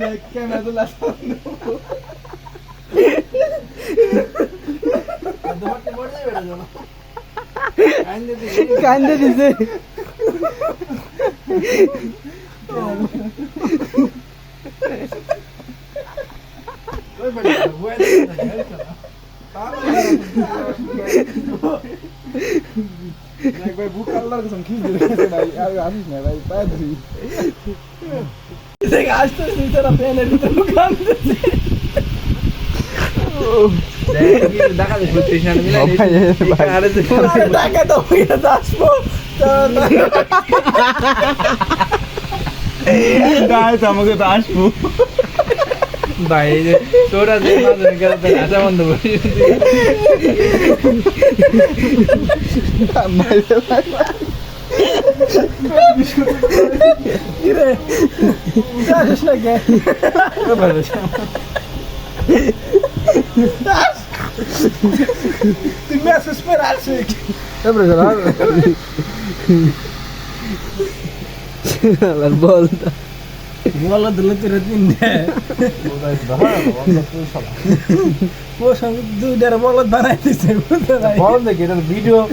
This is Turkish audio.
Beklemedi lan sandım. Kendi dizi. Baik baik bukan lah kesengkir jadi saya baik, aku habis nih baik baik. দেখ আসতে নিচেরা প্যানের ভিতরে লুকানতেছে টাকা তো আসব গাইস আমাকে তো আসব ভাই তোরা যে মাঝে গেলে আশা বন্ধ করিস ভাই Yürü. Sen şuna gel. Kapat. Tu começa a esperar, Chico. Tá impressionado? Ela volta. Bola de letra dinle. Boş hangi du der bola bana etsin. Bola da de vídeo.